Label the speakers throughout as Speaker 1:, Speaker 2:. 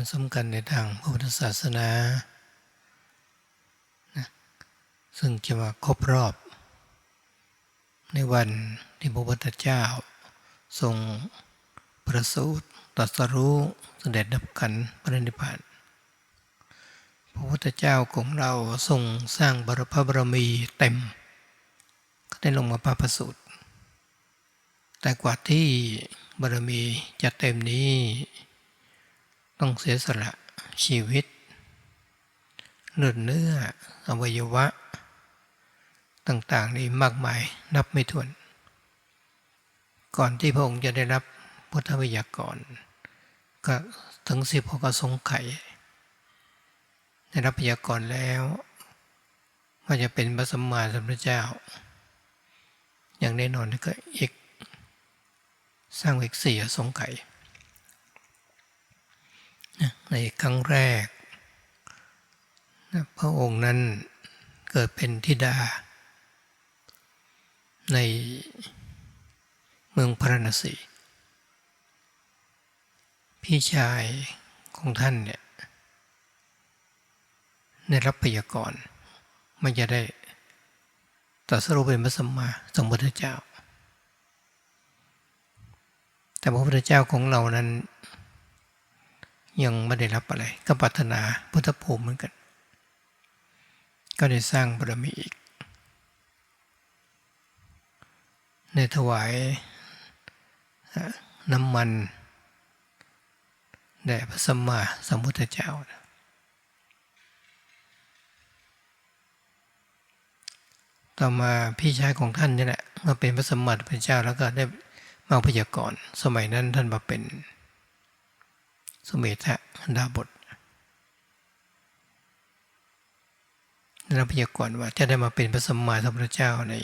Speaker 1: ันสำคัญในทางพระพุทธศาสนานะซึ่งจะมาครบรอบ ในวันที่พระพุทธเจ้า ทรงประสูติตรัสรู้เสด็จดับขันธ์ปรินิพพานพระพุทธเจ้าของเราทรงสร้างบารพบารมีเต็ม ก็ได้ลงมาประประสูติแต่กว่าที่บารมีจะเต็มนี้ ต้องเสียสละชีวิต เลือดเนื้อ อวัยวะ ต่างๆนี้มากมายนับไม่ถ้วน ก่อนที่พระองค์จะได้รับพุทธวิยากร ก็ถึงสิบหกสงไขยได้รับพยากรแล้วว่าจะเป็นพระสัมมาสัมพุทธเจ้า อย่างแน่นอนก็อีกสร้างอีกสี่สงไขย ในครั้งแรก พระองค์นั้นเกิดเป็นธิดา ในเมืองพระนศีพี่ชายของท่านเนี่ยได้รับพยากรณ์มันจะได้ตรัสรู้เป็นพระสัมมาสัมพุทธเจ้า แต่พระพุทธเจ้าของเรานั้น ยังไม่ได้รับอะไร ก็ปรารถนาพุทธภูมิเหมือนกัน ก็ได้สร้างบารมีอีกในถวายน้ำมันแด่พระสัมมาสัมพุทธเจ้า ต่อมาพี่ชายของท่านนี่แหละมาเป็นพระสัมมาสัมพุทธเจ้าแล้วก็ได้มาพยากรณ์สมัยนั้นท่านมาเป็น สมเด็จดาบทได้รับพยากรณ์ว่าจะได้มาเป็นพระสัมมาสัมพุทธเจ้าใน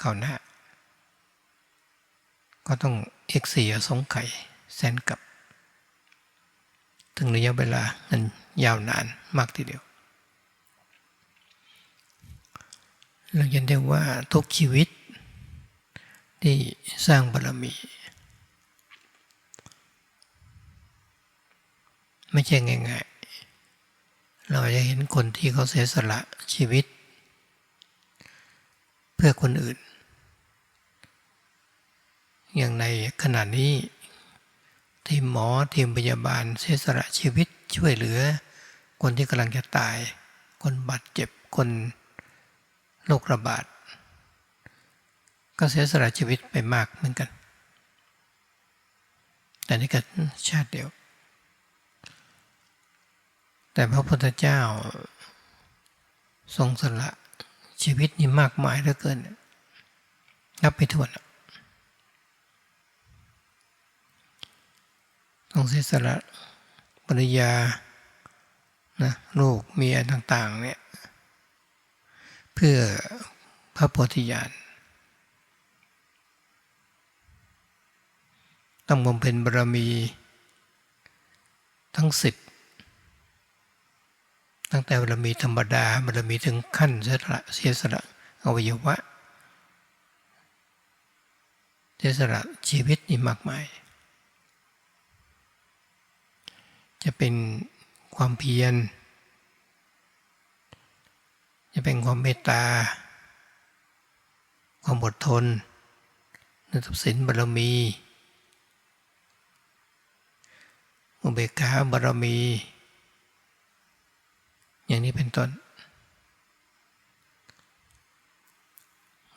Speaker 1: ข่าวหน้า ก็ต้องเอกเสียสงไข่แสนกับ ถึงระยะเวลานั้นยาวนานมากทีเดียวเราจะเรียกว่าทุกชีวิตที่สร้างบารมี ไม่ใช่ง่ายๆ เราจะเห็นคนที่เขาเสียสละชีวิต เพื่อคนอื่น อย่างในขณะนี้ ทีมหมอทีมพยาบาลเสียสละชีวิตช่วยเหลือ คนที่กำลังจะตาย คนบาดเจ็บคนโรคระบาด ก็เสียสละชีวิตไปมากเหมือนกัน แต่นี่ก็ชาติเดียว แต่พระพุทธเจ้า ทรงสละชีวิตนี่มากมายเหลือเกิน นับไปถ้วนต้องเสียสละปริยานะลูกเมียต่างๆเนี่ยเพื่อพระโพธิญาณต้องบำเพ็ญบารมีทั้งสิบ ตั้งแต่บารมีธรรมดาบารมีถึงขั้นเสียสละเสียสละอวัยวะเสียสละชีวิตนี่มากมาย จะเป็นความเพียร จะเป็นความเมตตา ความอดทนนทรัพย์สินบารมีอุเบกขาบารมี อย่างนี้เป็นต้น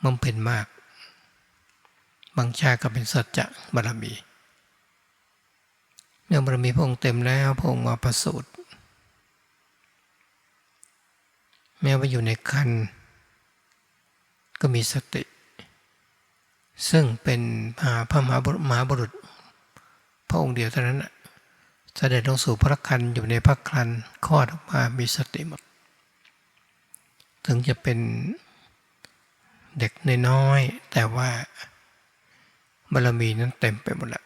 Speaker 1: มันเป็นมาก บางชาติก็เป็นสัจจะบารมีเมื่อบารมีพระองค์เต็มแล้วพระองค์มาประสูติแม้ว่าอยู่ในคันก็มีสติ ซึ่งเป็นพระมหาบุรุษพระองค์เดียวเท่านั้น เสด็จลงสู่พระคันอยู่ในพระคันคลอดออกมามีสติหมด ถึงจะเป็นเด็กน้อยแต่ว่าบารมีนั้นเต็มไปหมดแล้ว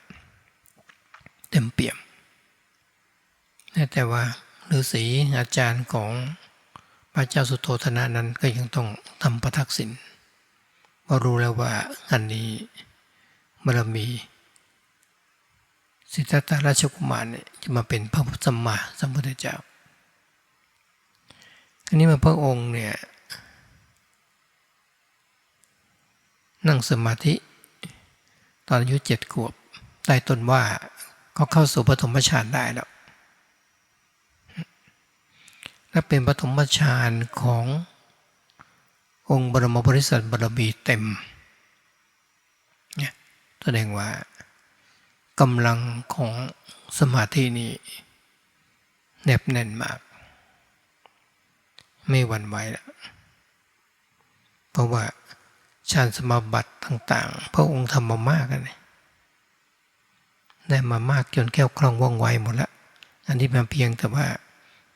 Speaker 1: เต็มเปี่ยม แต่ว่าฤาษีอาจารย์ของพระเจ้าสุโธธนะนั้นก็ยังต้องทำประทักษิณเพราะรู้แล้วว่าอันนี้บารมี สิทธัตถราชกุมารเนี่ยจะมาเป็นพระพุทธสัมมาสัมพุทธเจ้าอันนี้มาพระองค์เนี่ยนั่งสมาธิ ตอนอายุเจ็ดขวบใต้ต้นว่าก็เข้าสู่ปฐมฌานได้แล้วและเป็นปฐมฌานขององค์บรมบริษัทบารมีเต็มเนี่ยแสดงว่า กำลังของสมาธินี้แนบแน่นมาก ไม่หวั่นไหวแล้วเพราะว่าฌานสมาบัติต่างๆ พระองค์ทำมามากเลยได้มามากจนแก้วคล่องว่องไวหมดล้วอันนี้มาเพียงแต่ว่า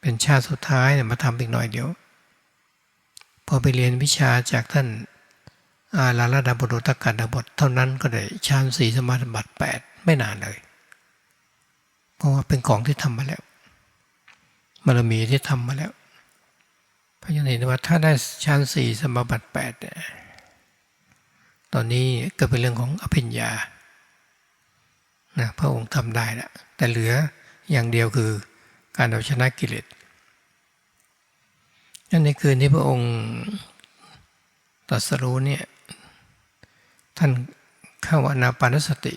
Speaker 1: เป็นชาติสุดท้ายเนี่ยมาทำอีกหน่อยเดียว พอไปเรียนวิชาจากท่านอาลาลดาบดุตกัดาบทเท่านั้นก็ได้ฌานสี่สมาบัติแปด ไม่นานเลย เพราะว่าเป็นของที่ทำมาแล้วบารมีที่ทำมาแล้วพราะฉะนั้นเห็นว่าถ้าได้ฌานสี่สมบัติแปดเนี่ยตอนนี้ก็เป็นเรื่องของอภิญญานะพระองค์ทำได้แล้วแต่เหลืออย่างเดียวคือการเอาชนะกิเลสนั่นในคืนที่พระองค์ตรัสรู้เนี่ยท่านเข้าอนาปานสติ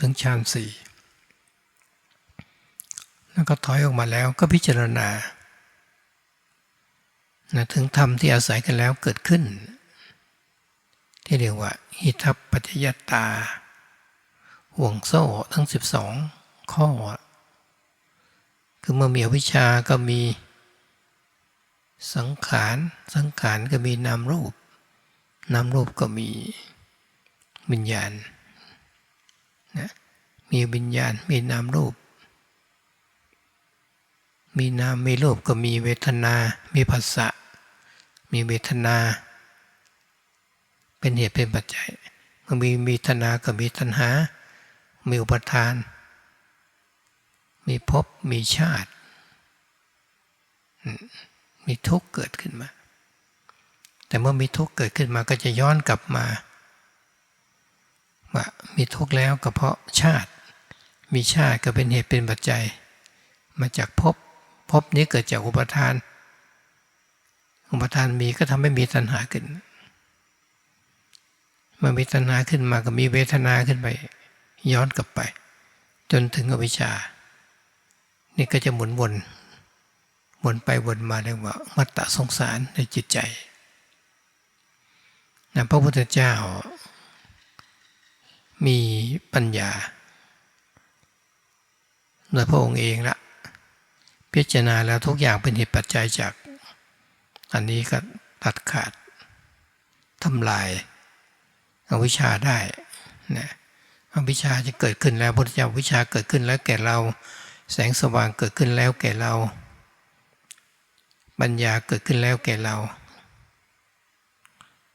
Speaker 1: ถึงฌานสี่แล้วก็ถอยออกมาแล้วก็พิจารณานะถึงธรรมที่อาศัยกันแล้วเกิดขึ้น ที่เรียกว่าหิทัปปัจจยตา ห่วงโซ่ทั้ง 12 ข้อ คือเมื่อมีอวิชชาก็มีสังขารสังขารก็มีนามรูป นามรูปก็มีวิญญาณ นะมีวิญญาณมีนามรูป มีนามมีรูปก็มีเวทนา มีภาษะมีเวทนา เป็นเหตุเป็นปัจจัยมื่อมีมีธนาก็มีตัณหา มีอุปทาน มีภพ มีชาติ มีทุกข์เกิดขึ้นมา แต่เมื่อมีทุกข์เกิดขึ้นมาก็จะย้อนกลับมา ว่ามีทุกข์แล้วก็เพราะชาติ มีชาติก็เป็นเหตุเป็นปัจจัย มาจากภพภพนี้เกิดจากอุปทาน อุปทานมีก็ทำให้มีตัณหาขึ้นเมื่อมีตัณหาขึ้นมาก็มีเวทนาขึ้นไป ย้อนกลับไป จนถึงอวิชชา นี่ก็จะหมุนวนวนไปวนมาเรียกว่ามัตตสงสารในจิตใจนะพระพุทธเจ้า มีปัญญาโดยพระองค์เองละพิจารณาแล้วทุกอย่างเป็นเหตุปัจจัยจากอันนี้ก็ตัดขาดทำลายอวิชชาได้นะอวิชชาจะเกิดขึ้นแล้วพุทธเจ้าวิชาเกิดขึ้นแล้วแก่เรา แสงสว่างเกิดขึ้นแล้วแก่เรา ปัญญาเกิดขึ้นแล้วแก่เรา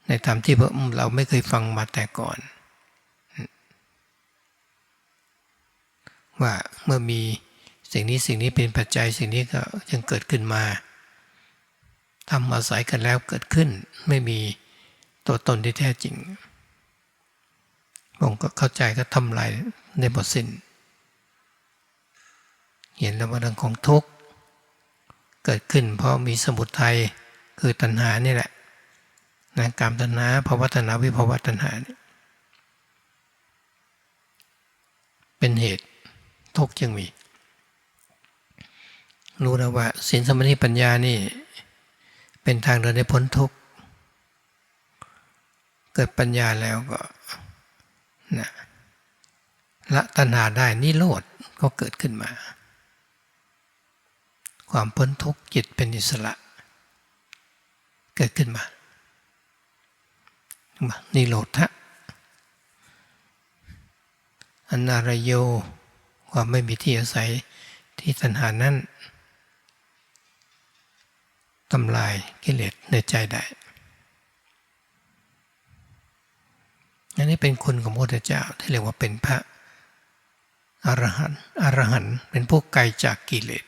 Speaker 1: ในธรรมที่เราไม่เคยฟังมาแต่ก่อน ว่าเมื่อมีสิ่งนี้สิ่งนี้เป็นปัจจัยสิ่งนี้ก็ยังเกิดขึ้นมาทำอาศัยกันแล้วเกิดขึ้น ไม่มีตัวตนที่แท้จริงผมก็เข้าใจก็ทำลายในหมดสิ้น เห็นแล้วว่าเรื่องของทุกข์เกิดขึ้น เพราะมีสมุทัยคือตัณหานี่แหละนะกามตัณหาภาวะตัณหาวิภาวะตัณหาเป็นเหตุ ทุกข์จึงมี รู้แล้วว่าสินสมาธิปัญญานี่ เป็นทางเดินให้พ้นทุกข์เกิดปัญญาแล้วก็นะละตัณหาได้นิโรธก็เกิดขึ้นมา ความพ้นทุกข์จิตเป็นอิสระ เกิดขึ้นมานิโรธะอนารโย ความไม่มีที่อาศัยที่ตัณหานั้นทำลายกิเลสในใจได้อันนี้เป็นคุณของพระพุทธเจ้าที่เรียกว่าเป็นพระอรหันต์อรหันต์เป็นผู้ไกลจากกิเลส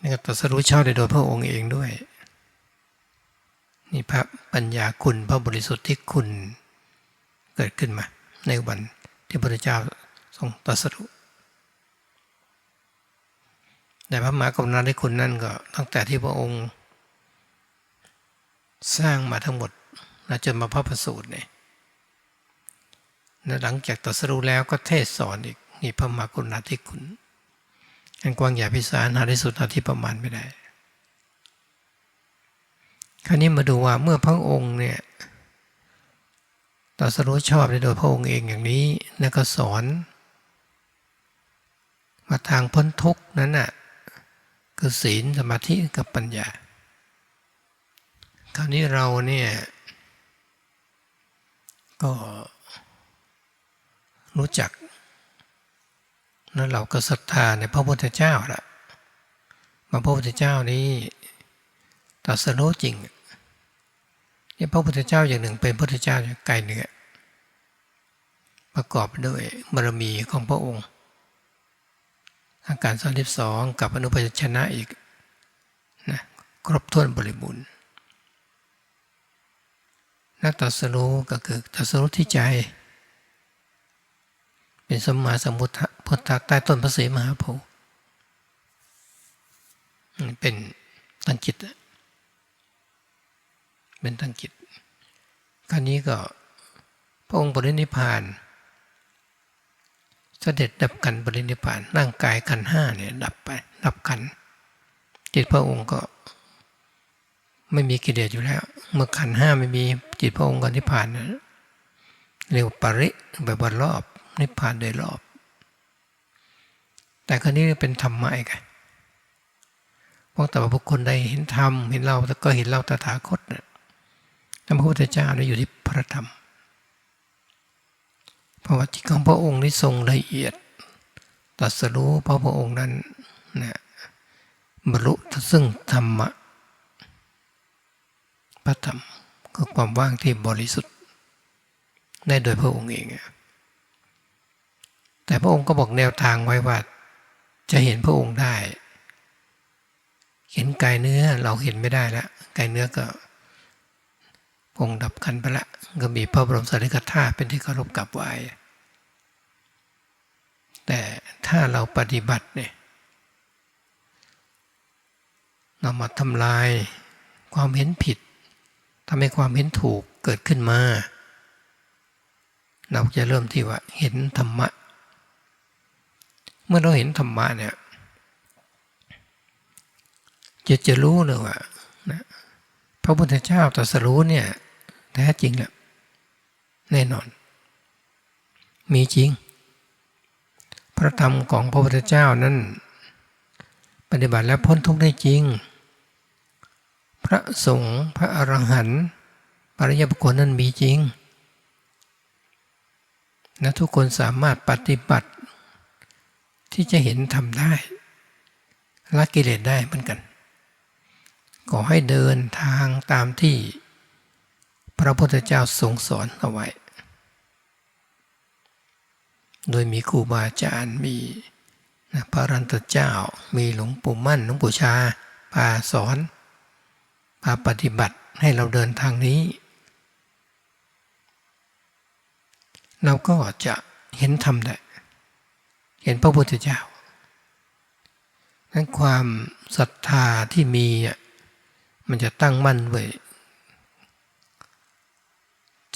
Speaker 1: นี่ก็ตรัสรู้ชอบได้โดยพระองค์เองด้วย นี่พระปัญญาคุณพระบริสุทธิ์ที่คุณเกิดขึ้นมาในวัน ที่พระพุทธเจ้าทรงตรัสรู้แต่พระมหากรุณาธิคุณนั่นก็ตั้งแต่ที่พระองค์ สร้างมาทั้งหมดและจนมาพระประสูติเนี่ยและหลังจากตรัสรู้แล้วก็เทศสอนอีกนี่พระมหากรุณาธิคุณอันกว้างใหญ่พิสารหาที่สุดหาที่ประมาณไม่ได้ คราวนี้มาดูว่าเมื่อพระองค์เนี่ย ตรัสรู้ชอบโดยพระองค์เองอย่างนี้แล้วก็สอน มาทางพ้นทุกข์นั้นน่ะคือศีลสมาธิกับปัญญา คราวนี้เราเนี่ยก็รู้จักแล้วเราก็ศรัทธาในพระพุทธเจ้าละมาพระพุทธเจ้านี้ตรัสรู้จริง นี่พระพุทธเจ้าอย่างหนึ่งเป็นพระพุทธเจ้าไกลเหนือประกอบด้วยบารมีของพระองค์ อาการสามสิบสองกับอนุพยัญชนะอีกนะครบถ้วนบริบูรณ์นักตัสรู้ก็คือตัสรู้ที่ใจ เป็นสมมาสมุทธพุทธะใต้ต้นพระศรีมหาโพธิ์เป็นตั้งจิต เป็นตั้งจิตคราวนี้ก็พระองค์บริณิพานเสด็จดับกันบริณิพานร่างกายขันห้าเนี่ยดับไปดับกัน จิตพระองค์ก็ไม่มีกิเลสอยู่แล้ว เมื่อขันห้าไม่มีจิตพระองค์ก็นิพพานนะเรียกว่าปริแบบว่ารอบ นิพพานโดยรอบ แต่ครั้นี้เป็นธรรมะอีกเพราะแต่ว่าบุคคลใดเห็นธรรมเห็นเราแล้วก็เห็นเราตถาคตนะ พระพุทธเจ้าเนี่ยอยู่ที่พระธรรมเพระว่าจิตของพระองค์นี่ทรงละเอียดตรัสรู้พระพระองค์นั้นนะบรรลุซึ่งธรรมะพระธรรมคือความว่างที่บริสุทธิ์ ได้โดยพระองค์เอง แต่พระองค์ก็บอกแนวทางไว้ว่า จะเห็นพระองค์ได้ เห็นกายเนื้อเราเห็นไม่ได้แล้วกายเนื้อก็ องค์ดับกันไปละก็มีพระบรมสารีริกธาตุเป็นที่เคารพกราบไหว้แต่ถ้าเราปฏิบัติเนี่ยเรามาทำลายความเห็นผิดทำให้ความเห็นถูกเกิดขึ้นมา เราจะเริ่มที่ว่าเห็นธรรมะ เมื่อเราเห็นธรรมะเนี่ยจะจะรู้เลยว่าพระพุทธเจ้าตรัสรู้เนี่ย แท้จริงแหละแน่นอน มีจริง พระธรรมของพระพุทธเจ้านั้น ปฏิบัติแล้วพ้นทุกข์ได้จริง พระสงฆ์พระอรหันต์ปริยบุคคลนั้นมีจริงและทุกคนสามารถปฏิบัติ ที่จะเห็นทำได้ละกิเลสได้เหมือนกัน ขอให้เดินทางตามที่ พระพุทธเจ้าทรงสอนเอาไว้ โดยมีครูบาอาจารย์มีพระรันตเจ้า มีหลวงปู่มั่นหลวงปู่ชาพาสอนพาปฏิบัติให้เราเดินทางนี้ เราก็จะเห็นธรรมได้เห็นพระพุทธเจ้านั้นความศรัทธาที่มีมันจะตั้งมั่นไว้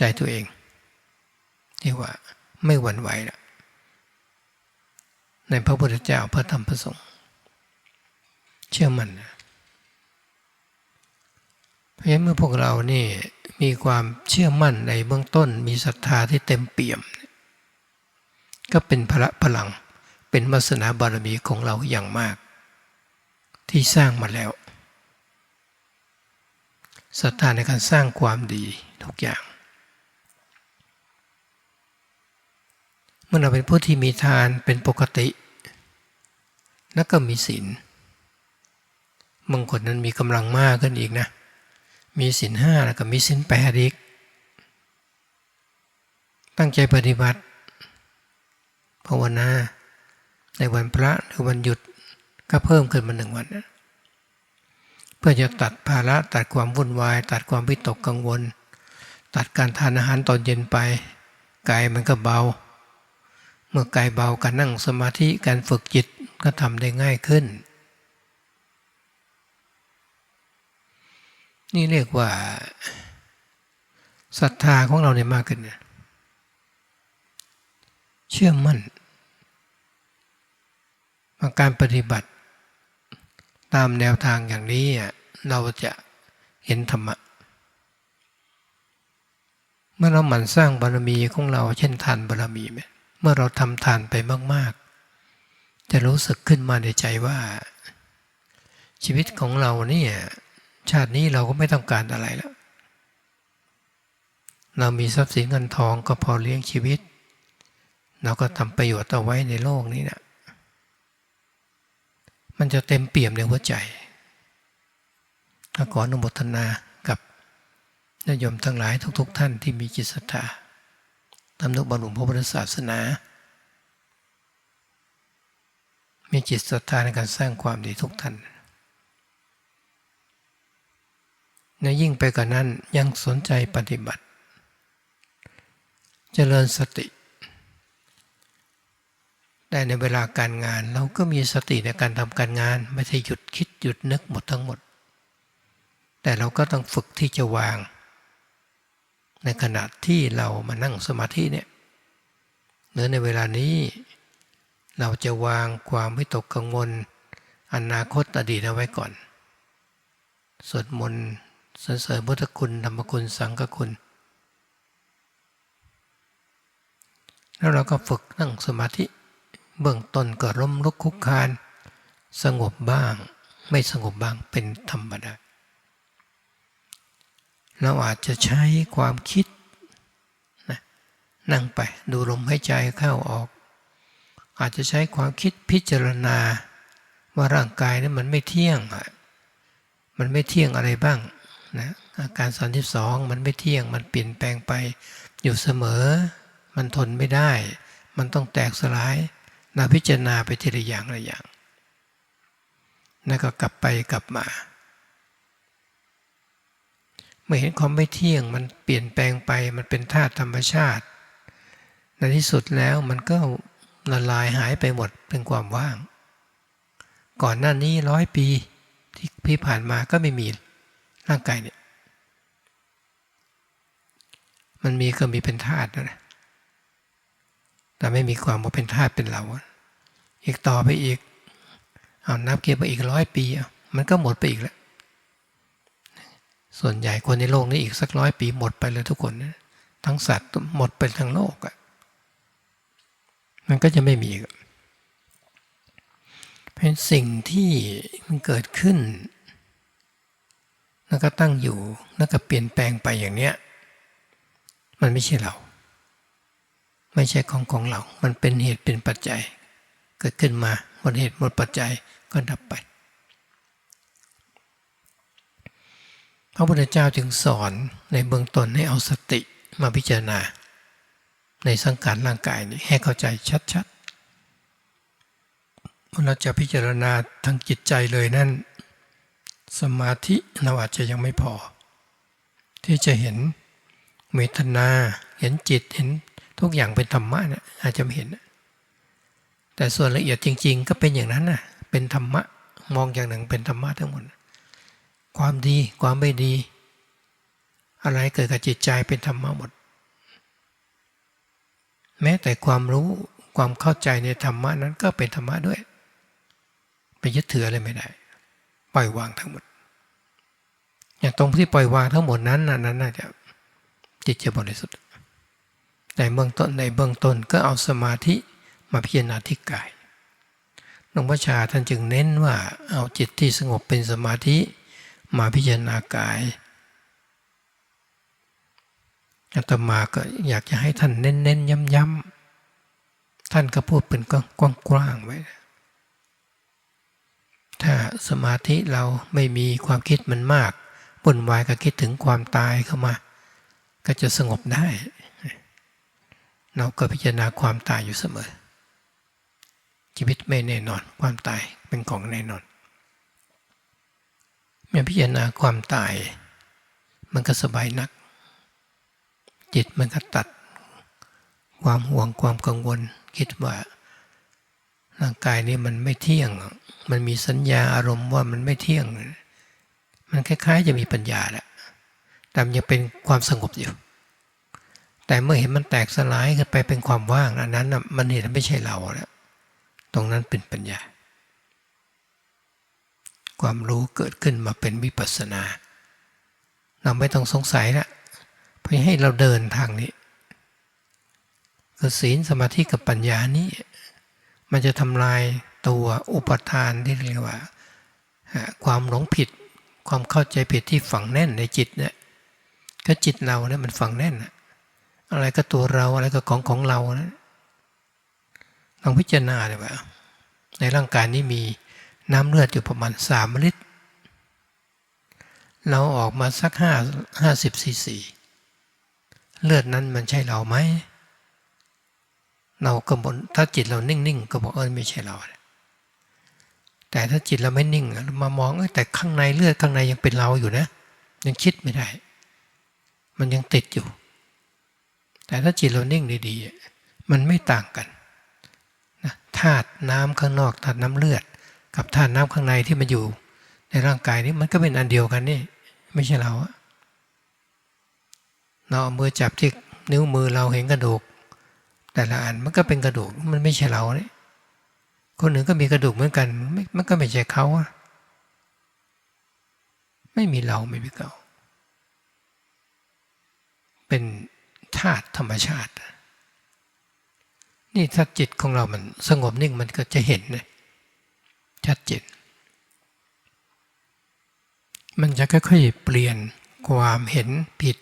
Speaker 1: ใจตัวเองที่ว่าไม่หวั่นไหวละในพระพุทธเจ้าพระธรรมพระสงฆ์เชื่อมันนะเพราะฉะนั้นเมื่อพวกเรานี่มีความเชื่อมั่นในเบื้องต้น มีศรัทธาที่เต็มเปี่ยม ก็เป็นพระพลังเป็นมัสนาบารมีของเราอย่างมาก ที่สร้างมาแล้วศรัทธาในการสร้างความดีทุกอย่าง เมื่อเราเป็นผู้ที่มีทานเป็นปกติแล้วก็มีศีลบางคนนั้นมีกำลังมากขึ้นอีกนะ มีศีลห้าแล้วก็มีศีลแปดอีก ตั้งใจปฏิบัติภาวนาในวันพระหรือวันหยุดก็เพิ่มขึ้นมาหนึ่งวันนะเพื่อจะตัดภาระตัดความวุ่นวาย ตัดความวิตกกังวล ตัดการทานอาหารตอนเย็นไปกายมันก็เบา เมื่อกายเบาการนั่งสมาธิการฝึกจิตก็ทำได้ง่ายขึ้น นี่เรียกว่าศรัทธาของเราเนี่ยมากขึ้นนะเชื่อมั่นว่าการปฏิบัติ ตามแนวทางอย่างนี้เราจะเห็นธรรมะ เมื่อเราหมั่นสร้างบารมีของเราเช่นทานบารมีไหม เมื่อเราทำทานไปมาก ๆ จะรู้สึกขึ้นมาในใจว่า ชีวิตของเราเนี่ยชาตินี้เราก็ไม่ต้องการอะไรแล้ว เรามีทรัพย์สินเงินทองก็พอเลี้ยงชีวิต เราก็ทำประโยชน์เอาไว้ในโลกนี้นะมันจะเต็มเปี่ยมในหัวใจขออนุโมทนากับญาติยมทั้งหลายทุกๆท่านที่มีจิตศรัทธา ตามนุบำรุงพระพุทธศาสนา มีจิตศรัทธาในการสร้างความดีทุกท่านในยิ่งไปกว่านั้นยังสนใจปฏิบัติเจริญสติ ได้ในเวลาการงาน เราก็มีสติในการทำการงาน ไม่ใช่หยุดคิดหยุดนึกหมดทั้งหมด แต่เราก็ต้องฝึกที่จะวาง ในขณะที่เรามานั่งสมาธิเนี่ยหรือในเวลานี้ เราจะวางความไม่ตกกังวล อนาคตอดีตเอาไว้ก่อน สวดมนต์สรรเสริญพุทธคุณธรรมคุณสังฆคุณ แล้วเราก็ฝึกนั่งสมาธิเบื้องต้นก็ร่มลุกคุกคาน สงบบ้าง ไม่สงบบ้างเป็นธรรมดา เราอาจจะใช้ความคิดนะนั่งไปดูลมหายใจเข้าออก อาจจะใช้ความคิดพิจารณา ว่าร่างกายนั้นมันไม่เที่ยงมันไม่เที่ยงอะไรบ้างนะอาการ32มันไม่เที่ยงมันเปลี่ยนแปลงไป อยู่เสมอ มันทนไม่ได้ มันต้องแตกสลายนาพิจารณาไปทีละอย่างละอย่างแล้วก็กลับไปกลับมา มื่อเห็นความไม่เที่ยงมันเปลี่ยนแปลงไปมันเป็นธาตุธรรมชาติ ในที่สุดแล้วมันก็ละลายหายไปหมดเป็นความว่าง ก่อนหน้านี้ร้อยปีที่พี่ผ่านมาก็ไม่มีร่างกายเนี่ยมันมีก็มีเป็นธาตุนะแต่ไม่มีความว่าเป็นธาตุเป็นเรา อีกต่อไปอีก เอานับเกี่ยวไปอีกร้อยปีมันก็หมดไปอีกแล้ว ส่วนใหญ่คนในโลกนี้อีกสักร้อยปีหมดไปเลยทุกคนนะทั้งสัตว์หมดไปทั้งโลกอะมันก็จะไม่มีเป็นสิ่งที่มันเกิดขึ้น แล้วก็ตั้งอยู่แล้วก็เปลี่ยนแปลงไปอย่างเนี้ยมันไม่ใช่เรา ไม่ใช่ของของเรา มันเป็นเหตุเป็นปัจจัย เกิดขึ้นมาหมดเหตุหมดปัจจัยก็ดับไป ระพุทธเจ้าจึงสอนในเบื้องต้นให้เอาสติมาพิจารณา ในสังขารร่างกายนี้ให้เข้าใจชัดๆเราจะพิจารณาทางจิตใจเลยนั่น สมาธิเราอาจจะยังไม่พอ ที่จะเห็นเมตนาเห็นจิตเห็นทุกอย่างเป็นธรรมะนี่ยอาจจะไม่เห็น แต่ส่วนละเอียดจริง ๆ ก็เป็นอย่างนั้นนะเป็นธรรมะมองอย่างหนึ่งเป็นธรรมะทั้งหมด ความดีความไม่ดี อะไรเกิดกับจิตใจเป็นธรรมะหมด แม้แต่ความรู้ความเข้าใจในธรรมะนั้นก็เป็นธรรมะด้วย ไปยึดถืออะไรไม่ได้ ปล่อยวางทั้งหมด อย่างตรงที่ปล่อยวางทั้งหมดนั้นนั้นน่าจะจิตจะบริสุทธิ์ในเบื้องต้นในเบื้องต้นก็เอาสมาธิมาพิจารณาที่กายหลวงพ่อชาท่านจึงเน้นว่าเอาจิตที่สงบเป็นสมาธิ มาพิจารณากายอาตมาก็อยากจะให้ท่านเน้นๆย้ำๆท่านก็พูดเป็นกว้างๆไว้ ถ้าสมาธิเราไม่มีความคิดมันมากปุ่นวายก็คิดถึงความตายเข้ามา ก็จะสงบได้ เราก็พิจารณาความตายอยู่เสมอ ชีวิตไม่แน่นอนความตายเป็นของแน่นอน เมื่อพิจารณาความตาย มันก็สบายนัก จิตมันก็ตัด ความห่วงความกังวล คิดว่า ร่างกายนี้มันไม่เที่ยง มันมีสัญญาอารมณ์ว่ามันไม่เที่ยง มันคล้ายๆ จะมีปัญญาแหละแต่ยังเป็นความสงบอยู่ แต่เมื่อเห็นมันแตกสลายกันไปเป็นความว่าง อันนั้นมันเห็นว่าไม่ใช่เราแล้วตรงนั้นเป็นปัญญา ความรู้เกิดขึ้นมาเป็นวิปัสสนา เราไม่ต้องสงสัยละเพื่อให้เราเดินทางนี้คือศีลสมาธิกับปัญญานี้ มันจะทำลายตัวอุปทานที่เรียกว่า ความหลงผิด ความเข้าใจผิดที่ฝังแน่นในจิตเนี่ยก็จิตเราเนี่ยมันฝังแน่น อะไรก็ตัวเราอะไรก็ของของเรานะลองพิจารณาเลยว่า ในร่างกายนี้มี น้ำเลือดอยู่ประมาณสามลิตร เราออกมาสักห้าห้าสิบซีซีเลือดนั้นมันใช่เราไหม เราก็บนถ้าจิตเรานิ่งๆ ก็บอกเออไม่ใช่เรา แต่ถ้าจิตเราไม่นิ่งมามองแต่ข้างในเลือดข้างในยังเป็นเราอยู่นะ ยังคิดไม่ได้ มันยังติดอยู่ แต่ถ้าจิตเรานิ่งดีๆ มันไม่ต่างกันนะธาตุน้ำข้างนอกธาตุน้ำเลือด กับธาตุน้ำข้างในที่มันอยู่ ในร่างกายนี้มันก็เป็นอันเดียวกันนี่ไม่ใช่เราอะเราเอามือจับที่นิ้วมือเราเห็นกระดูก แต่ละอันมันก็เป็นกระดูกมันไม่ใช่เราเนี่ยคนหนึ่งก็มีกระดูกเหมือนกันมันก็ไม่ใช่เขาอะไม่มีเราไม่มีเขาเป็นธาตุธรรมชาติ นี่ถ้าจิตของเรามันสงบนิ่งมันก็จะเห็นเลย ชัดเจน มันจะค่อยๆเปลี่ยนความเห็นผิด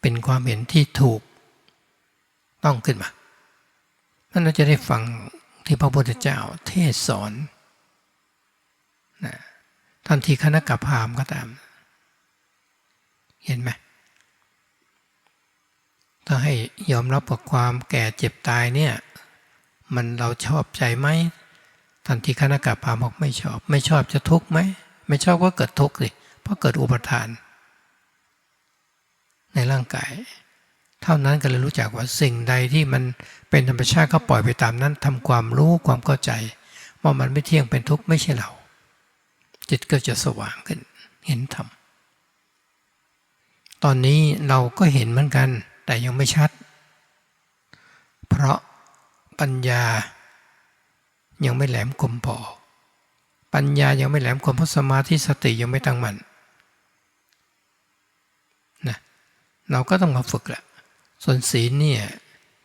Speaker 1: เป็นความเห็นที่ถูกต้องขึ้นมามันเราจะได้ฟังที่พระพุทธเจ้าเทศสอนนะทันทีคณะกับพามก็ตาม เห็นไหมถ้าให้ยอมรับกับความแก่เจ็บตายเนี่ย มันเราชอบใจไหม ทันทีคณะกับพามบอกไม่ชอบ ไม่ชอบจะทุกข์ไหมไม่ชอบก็เกิดทุกข์สิเพราะเกิดอุปทาน ในร่างกาย เท่านั้นก็เลยรู้จักว่าสิ่งใดที่มันเป็นธรรมชาติก็ปล่อยไปตามนั้นทำความรู้ความเข้าใจว่ามันไม่เที่ยงเป็นทุกข์ไม่ใช่เรา จิตก็จะสว่างขึ้น เห็นธรรมตอนนี้เราก็เห็นเหมือนกัน แต่ยังไม่ชัด เพราะปัญญา ยังไม่แหลมคมพอ ปัญญายังไม่แหลมคมเพราะสมาธิสติยังไม่ตั้งมั่นนะเราก็ต้องมาฝึกแหละส่วนศีลเนี่ย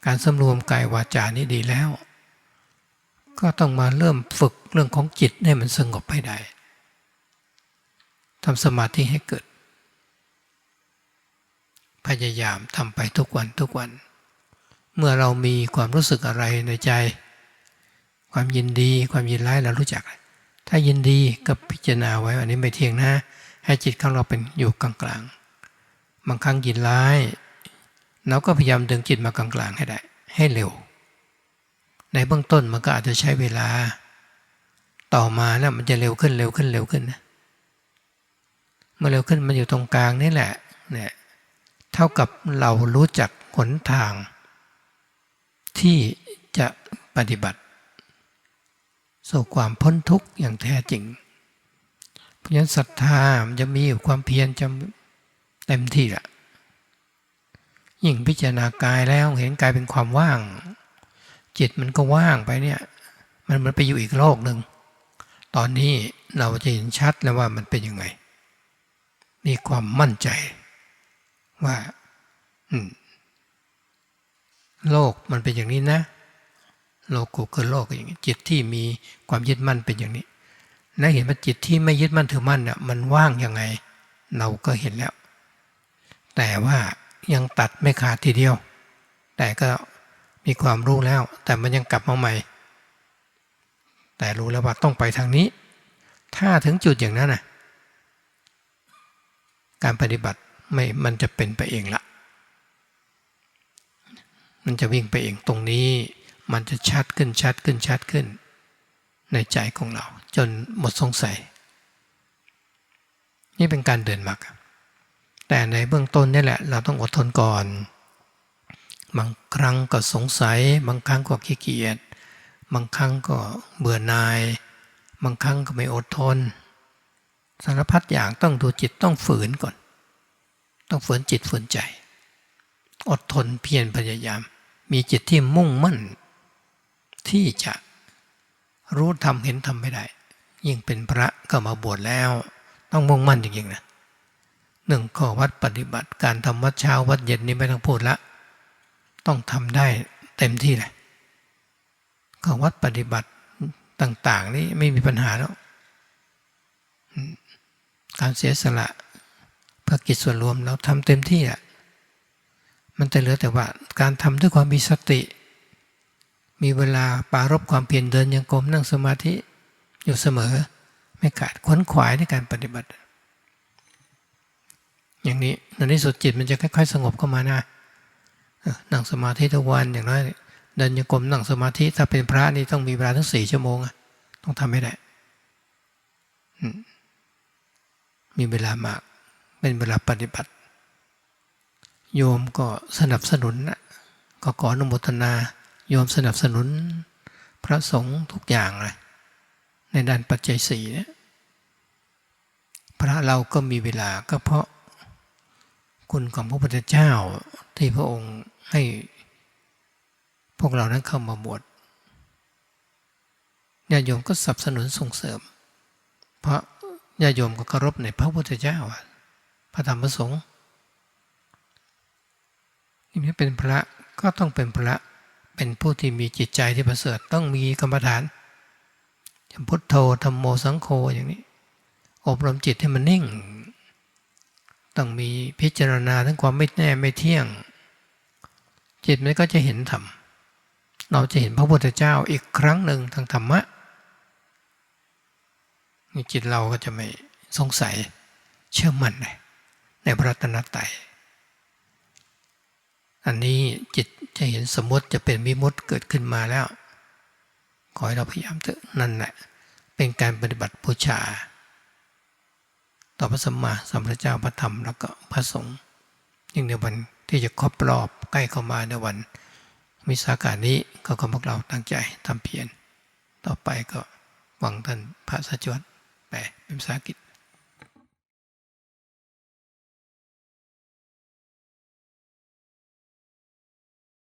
Speaker 1: การสำรวมกายวาจานี่ดีแล้ว ก็ต้องมาเริ่มฝึกเรื่องของจิตให้มันสงบให้ได้ทำสมาธิให้เกิด พยายามทำไปทุกวันทุกวัน เมื่อเรามีความรู้สึกอะไรในใจ ความยินดี ความยินร้ายเรารู้จัก ถ้ายินดีก็พิจารณาไว้อันนี้ไม่เที่ยงนะ ให้จิตของเราเป็นอยู่กลางๆ บางครั้งยินร้าย เราก็พยายามดึงจิตมากลางๆให้ได้ ให้เร็ว ในเบื้องต้นมันก็อาจจะใช้เวลา ต่อมานะมันจะเร็วขึ้นเร็วขึ้นเร็วขึ้นนะเมื่อเร็วขึ้นมันอยู่ตรงกลางนี่แหละเนี่ยเท่ากับเรารู้จักหนทาง ที่จะปฏิบัติ สู่ความพ้นทุกข์อย่างแท้จริง เพราะฉะนั้นศรัทธามันจะมีความเพียรจะเต็มที่ละยิ่งพิจารณากายแล้วเห็นกายเป็นความว่าง จิตมันก็ว่างไปเนี่ยมันมันไปอยู่อีกโลกหนึ่ง ตอนนี้เราจะเห็นชัดแล้วว่ามันเป็นยังไง มีความมั่นใจว่าโลกมันเป็นอย่างนี้นะ โลกกูคือโลกอย่างนี้จิตที่มีความยึดมั่นเป็นอย่างนี้และเห็นว่าจิตที่ไม่ยึดมั่นถือมั่นเนี่ยมันว่างยังไง เราก็เห็นแล้ว แต่ว่ายังตัดไม่ขาดทีเดียว แต่ก็มีความรู้แล้ว แต่มันยังกลับมาใหม่ แต่รู้แล้วว่าต้องไปทางนี้ ถ้าถึงจุดอย่างนั้นนะการปฏิบัติไม่มันจะเป็นไปเองละมันจะวิ่งไปเองตรงนี้ มันจะชัดขึ้นชัดขึ้นชัดขึ้น ในใจของเรา จนหมดสงสัย นี่เป็นการเดินมรรคแต่ในเบื้องต้นนี่แหละ เราต้องอดทนก่อน บางครั้งก็สงสัย บางครั้งก็ขี้เกียจบางครั้งก็เบื่อหน่าย บางครั้งก็ไม่อดทน สารพัดอย่างต้องดูจิตต้องฝืนก่อน ต้องฝืนจิตฝืนใจ อดทนเพียรพยายาม มีจิตที่มุ่งมั่น ที่จะรู้ทำเห็นทำไม่ได้ ยิ่งเป็นพระก็มาบวชแล้ว ต้องมุ่งมั่นจริงๆนะหนึ่งข้อวัดปฏิบัติการทำวัดเช้าวัดเย็นนี่ไม่ต้องพูดละ ต้องทำได้เต็มที่เลยข้อวัดปฏิบัติต่าง ๆ นี่ไม่มีปัญหาแล้ว การเสียสละเพื่อกิจส่วนรวมเราทำเต็มที่อะมันแต่เหลือแต่ว่าการทำด้วยความมีสติ มีเวลาปารบความเพียรเดินยังกรมนั่งสมาธิอยู่เสมอ ไม่ขาดขวนขวายในการปฏิบัติ อย่างนี้ในที่สุดจิตมันจะค่อยๆ สงบเข้ามานะนั่งสมาธิทุกวันอย่างน้อยเดินยังกรมนั่งสมาธิถ้าเป็นพระนี่ต้องมีเวลาทั้งสี่ชั่วโมงต้องทำให้ได้มีเวลามาก เป็นเวลาปฏิบัติ โยมก็สนับสนุนนะก็ขออนุโมทนา โยมสนับสนุนพระสงฆ์ทุกอย่างเลยในด้านปัจจัยสี่เนี่ยพระเราก็มีเวลาก็เพราะคุณของพระพุทธเจ้าที่พระองค์ให้พวกเรานั้นเข้ามาบวชญาโยมก็สนับสนุนส่งเสริม เพราะญาโยมก็เคารพในพระพุทธเจ้า พระธรรมพระสงฆ์นี่เป็นพระก็ต้องเป็นพระ เป็นผู้ที่มีจิตใจที่ประเสริฐต้องมีกรรมฐานพุทโธธรรมโมสังโฆอย่างนี้ อบรมจิตให้มันนิ่ง ต้องมีพิจารณาทั้งความไม่แน่ไม่เที่ยง จิตมันก็จะเห็นธรรมเราจะเห็นพระพุทธเจ้าอีกครั้งหนึ่งทางธรรมะจิตเราก็จะไม่สงสัยเชื่อมั่นในพระตนตรัย อันนี้จิตจะเห็นสมมติจะเป็นมิมุติเกิดขึ้นมาแล้ว ขอให้เราพยายามเถอะนั่นแหละ เป็นการปฏิบัติบูชา ต่อพระสัมมาสัมพุทธเจ้าพระธรรมแล้วก็พระสงฆ์ยิ่งในวันที่จะครบรอบใกล้เข้ามาในวันมิสาการนี้ก็ขอพวกเราตั้งใจทำเพียรต่อไปก็หวังท่านพระสัจวัตแปลเป็นภาษาอังกฤษ